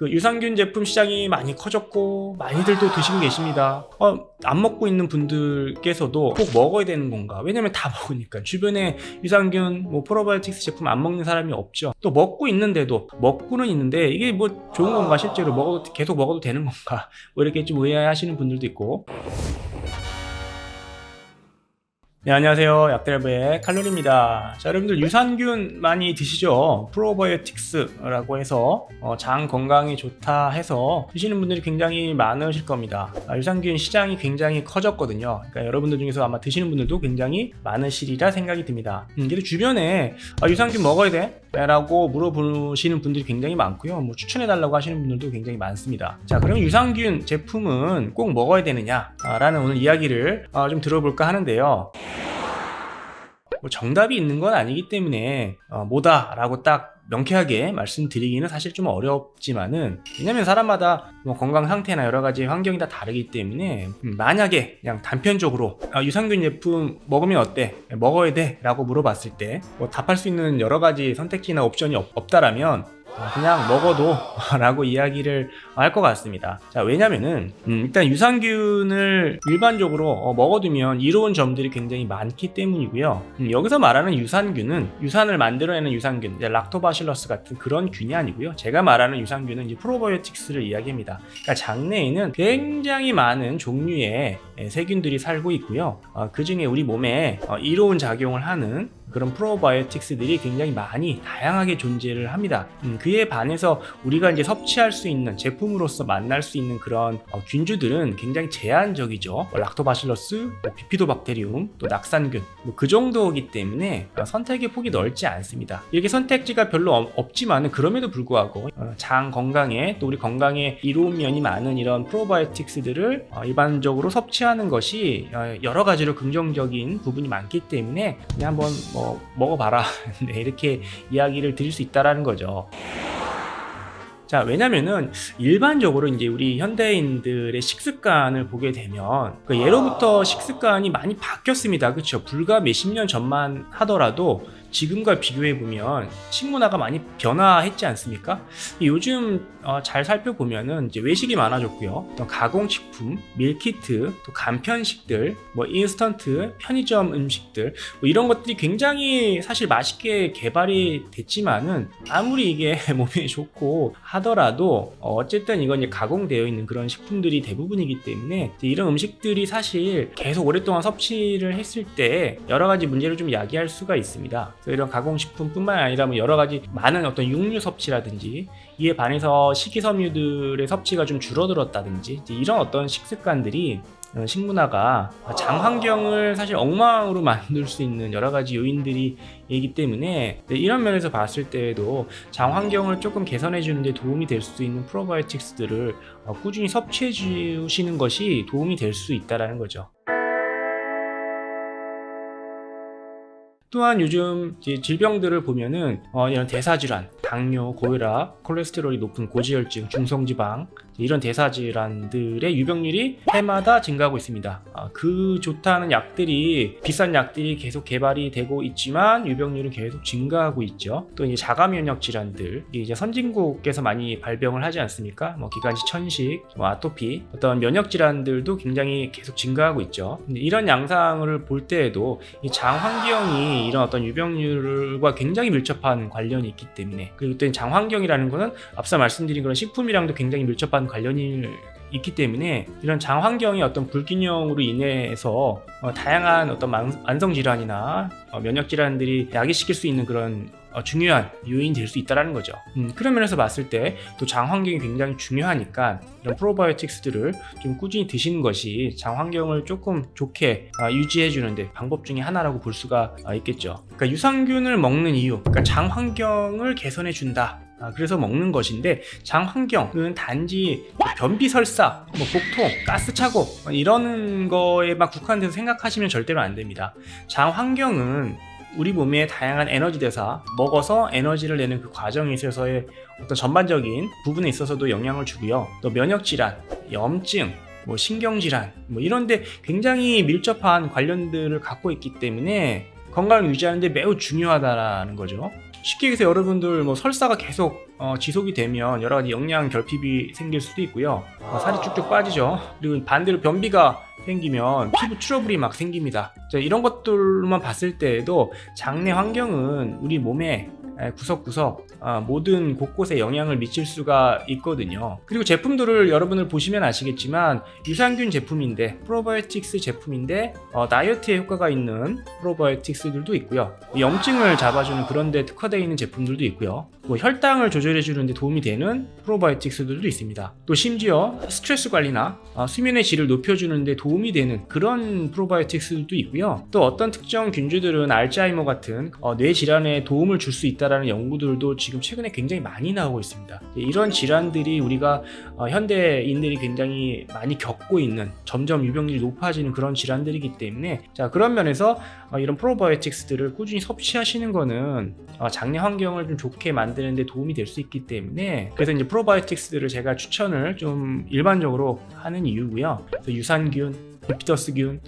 그 유산균 제품 시장이 많이 커졌고 많이들 또 드시고 계십니다. 어, 안 먹고 있는 분들께서도 꼭 먹어야 되는 건가? 왜냐면 다 먹으니까 주변에 유산균, 뭐 프로바이오틱스 제품 안 먹는 사람이 없죠. 또 먹고 있는데도 먹고는 있는데 이게 뭐 좋은 건가? 실제로 먹어도 계속 먹어도 되는 건가? 뭐 이렇게 좀 의아해하시는 분들도 있고. 네, 안녕하세요. 약달부의 칼로리입니다. 자, 여러분들 유산균 많이 드시죠? 프로바이오틱스라고 해서 어, 장 건강에 좋다 해서 드시는 분들이 굉장히 많으실 겁니다. 아, 유산균 시장이 굉장히 커졌거든요. 그러니까 여러분들 중에서 아마 드시는 분들도 굉장히 많으시리라 생각이 듭니다. 음, 그래도 주변에 아, 유산균 먹어야 돼? 라고 물어보시는 분들이 굉장히 많고요. 뭐 추천해달라고 하시는 분들도 굉장히 많습니다. 자, 그럼 유산균 제품은 꼭 먹어야 되느냐? 아, 라는 오늘 이야기를 아, 좀 들어볼까 하는데요. 뭐 정답이 있는 건 아니기 때문에 어, 뭐다라고 딱 명쾌하게 말씀드리기는 사실 좀 어렵지만은 왜냐면 사람마다 뭐 건강 상태나 여러 가지 환경이 다 다르기 때문에 음, 만약에 그냥 단편적으로 아, 유산균 제품 먹으면 어때? 먹어야 돼라고 물어봤을 때 뭐 답할 수 있는 여러 가지 선택지나 옵션이 없, 없다라면 어, 그냥 먹어도 라고 이야기를 할 것 같습니다. 자, 왜냐면은, 음, 일단 유산균을 일반적으로 어, 먹어두면 이로운 점들이 굉장히 많기 때문이고요. 음, 여기서 말하는 유산균은 유산을 만들어내는 유산균, 락토바실러스 같은 그런 균이 아니고요. 제가 말하는 유산균은 이제 프로바이오틱스를 이야기합니다. 그러니까 장내에는 굉장히 많은 종류의 예, 세균들이 살고 있고요. 어, 그 중에 우리 몸에 어, 이로운 작용을 하는 그런 프로바이오틱스들이 굉장히 많이 다양하게 존재를 합니다. 음, 그에 반해서 우리가 이제 섭취할 수 있는 제품으로서 만날 수 있는 그런 어, 균주들은 굉장히 제한적이죠. 뭐 락토바실러스, 뭐 비피도박테리움, 또 낙산균 뭐 그 정도이기 때문에 어, 선택의 폭이 넓지 않습니다. 이렇게 선택지가 별로 없- 없지만은 그럼에도 불구하고 어, 장 건강에 또 우리 건강에 이로운 면이 많은 이런 프로바이오틱스들을 어, 일반적으로 섭취하는 것이 어, 여러 가지로 긍정적인 부분이 많기 때문에 그냥 한번 뭐 먹어봐라 네, 이렇게 이야기를 드릴 수 있다라는 거죠. 자, 왜냐면은 일반적으로 이제 우리 현대인들의 식습관을 보게 되면 그 예로부터 식습관이 많이 바뀌었습니다. 그렇죠? 불과 몇십 년 전만 하더라도 지금과 비교해 보면 식문화가 많이 변화했지 않습니까? 요즘 어, 잘 살펴보면은 이제 외식이 많아졌고요. 또 가공식품, 밀키트, 또 간편식들, 뭐 인스턴트, 편의점 음식들 뭐 이런 것들이 굉장히 사실 맛있게 개발이 됐지만은 아무리 이게 몸에 좋고 하더라도 어, 어쨌든 이건 이제 가공되어 있는 그런 식품들이 대부분이기 때문에 이런 음식들이 사실 계속 오랫동안 섭취를 했을 때 여러 가지 문제를 좀 야기할 수가 있습니다. 이런 가공식품뿐만 아니라 뭐 여러 가지 많은 어떤 육류 섭취라든지 이에 반해서 식이섬유들의 섭취가 좀 줄어들었다든지 이런 어떤 식습관들이 어, 식문화가 장 환경을 사실 엉망으로 만들 수 있는 여러 가지 요인들이 있기 때문에 네, 이런 면에서 봤을 때에도 장 환경을 조금 개선해 주는데 도움이 될 수 있는 프로바이오틱스들을 어, 꾸준히 섭취해 주시는 것이 도움이 될 수 있다라는 거죠. 또한 요즘 질병들을 보면은 어, 이런 대사질환, 당뇨, 고혈압, 콜레스테롤이 높은 고지혈증, 중성지방 이런 대사질환들의 유병률이 해마다 증가하고 있습니다. 아, 그 좋다는 약들이 비싼 약들이 계속 개발이 되고 있지만 유병률은 계속 증가하고 있죠. 또 이제 자가 면역 질환들 이제 선진국에서 많이 발병을 하지 않습니까? 뭐 기관지 천식, 뭐 아토피 어떤 면역 질환들도 굉장히 계속 증가하고 있죠. 이런 양상을 볼 때에도 이장 환경이 이런 어떤 유병률과 굉장히 밀접한 관련이 있기 때문에 그리고 또 장 환경이라는 거는 앞서 말씀드린 그런 식품이랑도 굉장히 밀접한 관련이 있기 때문에 이런 장 환경의 어떤 불균형으로 인해서 어, 다양한 어떤 만, 만성 질환이나 어, 면역 질환들이 야기시킬 수 있는 그런 어, 중요한 요인이 될 수 있다라는 거죠. 음, 그런 면에서 봤을 때 또 장 환경이 굉장히 중요하니까 이런 프로바이오틱스들을 좀 꾸준히 드시는 것이 장 환경을 조금 좋게 아, 유지해 주는데 방법 중에 하나라고 볼 수가 아, 있겠죠. 그러니까 유산균을 먹는 이유, 그러니까 장 환경을 개선해 준다. 아, 그래서 먹는 것인데 장 환경은 단지 변비 설사, 뭐 복통, 가스 차고 이런 거에만 국한돼서 생각하시면 절대로 안 됩니다. 장 환경은 우리 몸의 다양한 에너지 대사, 먹어서 에너지를 내는 그 과정에 있어서의 어떤 전반적인 부분에 있어서도 영향을 주고요. 또 면역 질환, 염증, 뭐 신경 질환, 뭐 이런데 굉장히 밀접한 관련들을 갖고 있기 때문에 건강을 유지하는데 매우 중요하다라는 거죠. 쉽게 얘기해서 여러분들 뭐 설사가 계속 어, 지속이 되면 여러 가지 영양 결핍이 생길 수도 있고요. 어, 살이 쭉쭉 빠지죠. 그리고 반대로 변비가 생기면 피부 트러블이 막 생깁니다. 자, 이런 것들만 봤을 때에도 장내 환경은 우리 몸에 에, 구석구석 아, 모든 곳곳에 영향을 미칠 수가 있거든요. 그리고 제품들을 여러분을 보시면 아시겠지만 유산균 제품인데 프로바이오틱스 제품인데 어, 다이어트에 효과가 있는 프로바이오틱스들도 있고요. 염증을 잡아주는 그런 데 특화되어 있는 제품들도 있고요. 뭐 혈당을 조절해 주는데 도움이 되는 프로바이오틱스들도 있습니다. 또 심지어 스트레스 관리나 어, 수면의 질을 높여주는데 도움이 되는 그런 프로바이오틱스들도 있고요. 또 어떤 특정 균주들은 알츠하이머 같은 어, 뇌 질환에 도움을 줄 수 있다라는 연구들도 지금 최근에 굉장히 많이 나오고 있습니다. 이런 질환들이 우리가 어, 현대인들이 굉장히 많이 겪고 있는 점점 유병률이 높아지는 그런 질환들이기 때문에 자 그런 면에서 어, 이런 프로바이오틱스들을 꾸준히 섭취하시는 거는 어, 장내 환경을 좀 좋게 만드 는데 도움이 될 수 있기 때문에 그래서 이제 프로바이오틱스들을 제가 추천을 좀 일반적으로 하는 이유고요. 그래서 유산균 비피더스균,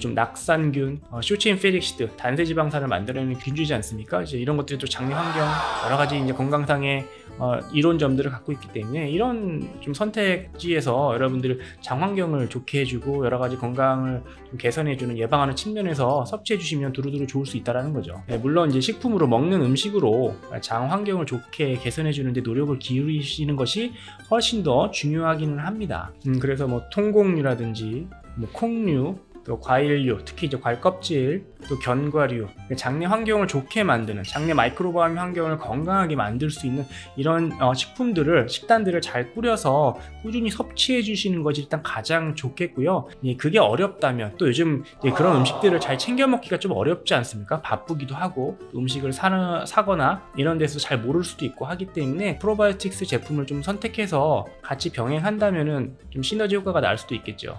좀 낙산균, 어, 쇼체인 페릭시드, 단세지방산을 만들어내는 균주지 않습니까? 이제 이런 것들이 또 장내 환경, 여러 가지 이제 건강상의 어, 이론 점들을 갖고 있기 때문에 이런 좀 선택지에서 여러분들 장 환경을 좋게 해주고 여러 가지 건강을 좀 개선해주는 예방하는 측면에서 섭취해 주시면 두루두루 좋을 수 있다라는 거죠. 네, 물론 이제 식품으로 먹는 음식으로 장 환경을 좋게 개선해 주는데 노력을 기울이시는 것이 훨씬 더 중요하기는 합니다. 음, 그래서 뭐 통곡류라든지 뭐 콩류, 또 과일류, 특히 이제 과일 껍질, 또 견과류, 장내 환경을 좋게 만드는 장내 마이크로바이옴 환경을 건강하게 만들 수 있는 이런 어, 식품들을 식단들을 잘 꾸려서 꾸준히 섭취해 주시는 것이 일단 가장 좋겠고요. 예, 그게 어렵다면 또 요즘 예, 그런 음식들을 잘 챙겨 먹기가 좀 어렵지 않습니까? 바쁘기도 하고 또 음식을 사거나 이런 데서 잘 모를 수도 있고 하기 때문에 프로바이오틱스 제품을 좀 선택해서 같이 병행한다면은 좀 시너지 효과가 날 수도 있겠죠.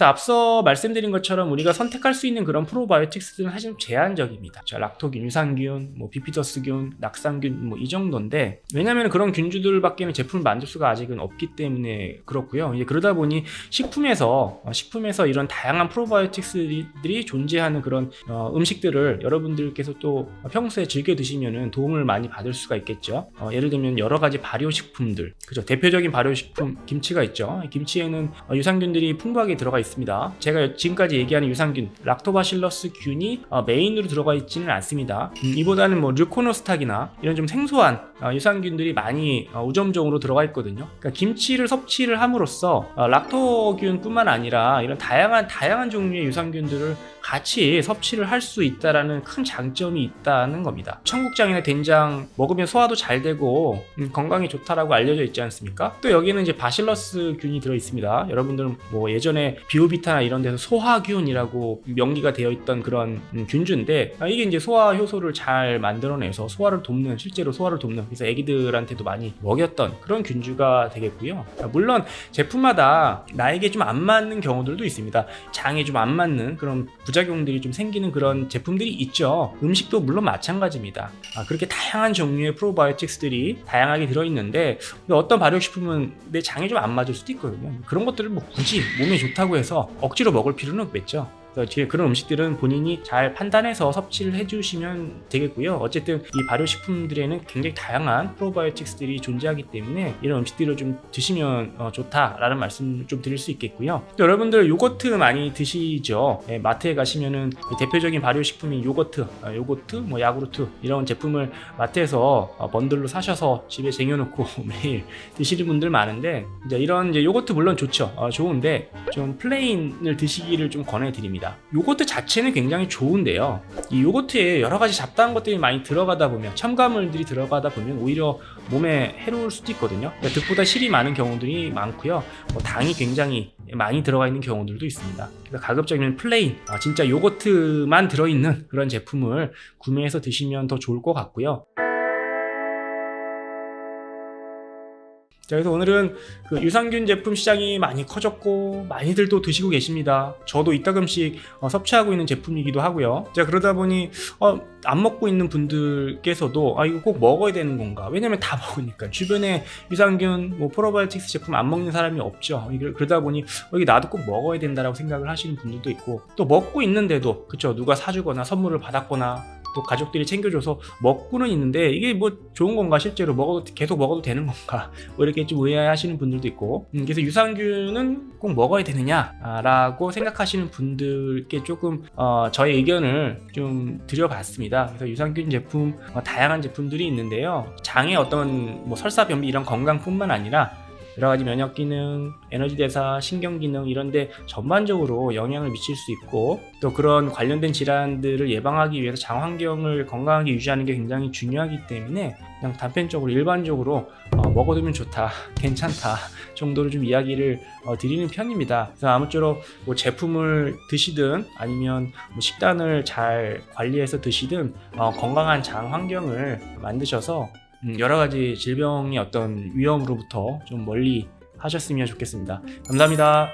그래서 앞서 말씀드린 것처럼 우리가 선택할 수 있는 그런 프로바이오틱스들은 사실 좀 제한적입니다. 자, 락토균, 유산균, 뭐 비피더스균, 낙산균 뭐 이 정도인데 왜냐하면 그런 균주들밖에는 제품을 만들 수가 아직은 없기 때문에 그렇고요. 이제 그러다 보니 식품에서 어, 식품에서 이런 다양한 프로바이오틱스들이 존재하는 그런 어, 음식들을 여러분들께서 또 평소에 즐겨 드시면은 도움을 많이 받을 수가 있겠죠. 어, 예를 들면 여러 가지 발효식품들, 그죠? 대표적인 발효식품 김치가 있죠. 김치에는 어, 유산균들이 풍부하게 들어가 있 습니다. 제가 지금까지 얘기하는 유산균, 락토바실러스 균이 어, 메인으로 들어가 있지는 않습니다. 음, 이보다는 뭐 류코노스탁이나 이런 좀 생소한 어, 유산균들이 많이 어, 우점종으로 들어가 있거든요. 그러니까 김치를 섭취를 함으로써 어, 락토균뿐만 아니라 이런 다양한 다양한 종류의 유산균들을 같이 섭취를 할 수 있다라는 큰 장점이 있다는 겁니다. 청국장이나 된장 먹으면 소화도 잘 되고 음, 건강에 좋다라고 알려져 있지 않습니까? 또 여기는 이제 바실러스 균이 들어 있습니다. 여러분들은 뭐 예전에 비 오비타나 이런 데서 소화균이라고 명기가 되어 있던 그런 음, 균주인데 아, 이게 이제 소화 효소를 잘 만들어내서 소화를 돕는 실제로 소화를 돕는 그래서 애기들한테도 많이 먹였던 그런 균주가 되겠고요. 아, 물론 제품마다 나에게 좀 안 맞는 경우들도 있습니다. 장에 좀 안 맞는 그런 부작용들이 좀 생기는 그런 제품들이 있죠. 음식도 물론 마찬가지입니다. 아, 그렇게 다양한 종류의 프로바이오틱스들이 다양하게 들어있는데 어떤 발효식품은 내 장에 좀 안 맞을 수도 있거든요. 그런 것들을 뭐 굳이 몸에 좋다고 해서 억지로 먹을 필요는 없겠죠. 뒤에 그런 음식들은 본인이 잘 판단해서 섭취를 해주시면 되겠고요. 어쨌든 이 발효식품들에는 굉장히 다양한 프로바이오틱스들이 존재하기 때문에 이런 음식들을 좀 드시면 어, 좋다라는 말씀 좀 드릴 수 있겠고요. 또 여러분들 요거트 많이 드시죠? 예, 마트에 가시면은 대표적인 발효식품인 요거트, 어, 요거트, 뭐 야구르트 이런 제품을 마트에서 어, 번들로 사셔서 집에 쟁여놓고 매일 드시는 분들 많은데 이제 이런 이제 요거트 물론 좋죠. 어, 좋은데 좀 플레인을 드시기를 좀 권해드립니다. 요거트 자체는 굉장히 좋은데요. 이 요거트에 여러 가지 잡다한 것들이 많이 들어가다 보면 첨가물들이 들어가다 보면 오히려 몸에 해로울 수도 있거든요. 그러니까 득보다 실이 많은 경우들이 많고요. 뭐 당이 굉장히 많이 들어가 있는 경우들도 있습니다. 그래서 가급적이면 플레인, 아, 진짜 요거트만 들어있는 그런 제품을 구매해서 드시면 더 좋을 것 같고요. 자, 그래서 오늘은 그 유산균 제품 시장이 많이 커졌고 많이들 또 드시고 계십니다. 저도 이따금씩 어, 섭취하고 있는 제품이기도 하고요. 자, 그러다 보니 어, 안 먹고 있는 분들께서도 아 이거 꼭 먹어야 되는 건가? 왜냐면 다 먹으니까 주변에 유산균, 뭐 프로바이오틱스 제품 안 먹는 사람이 없죠. 그러다 보니 어, 이게 나도 꼭 먹어야 된다라고 생각을 하시는 분들도 있고 또 먹고 있는데도 그쵸 누가 사주거나 선물을 받았거나 또 가족들이 챙겨줘서 먹고는 있는데 이게 뭐 좋은 건가 실제로 먹어도 계속 먹어도 되는 건가 뭐 이렇게 좀 의아해하시는 분들도 있고 음, 그래서 유산균은 꼭 먹어야 되느냐라고 생각하시는 분들께 조금 어, 저의 의견을 좀 드려봤습니다. 그래서 유산균 제품 어, 다양한 제품들이 있는데요. 장의 어떤 뭐 설사 변비 이런 건강뿐만 아니라 여러 가지 면역 기능, 에너지 대사, 신경 기능 이런데 전반적으로 영향을 미칠 수 있고 또 그런 관련된 질환들을 예방하기 위해서 장 환경을 건강하게 유지하는 게 굉장히 중요하기 때문에 그냥 단편적으로 일반적으로 어, 먹어두면 좋다, 괜찮다 정도로 좀 이야기를 어, 드리는 편입니다. 그래서 아무쪼록 뭐 제품을 드시든 아니면 뭐 식단을 잘 관리해서 드시든 어, 건강한 장 환경을 만드셔서 음, 여러 가지 질병의 어떤 위험으로부터 좀 멀리 하셨으면 좋겠습니다. 감사합니다.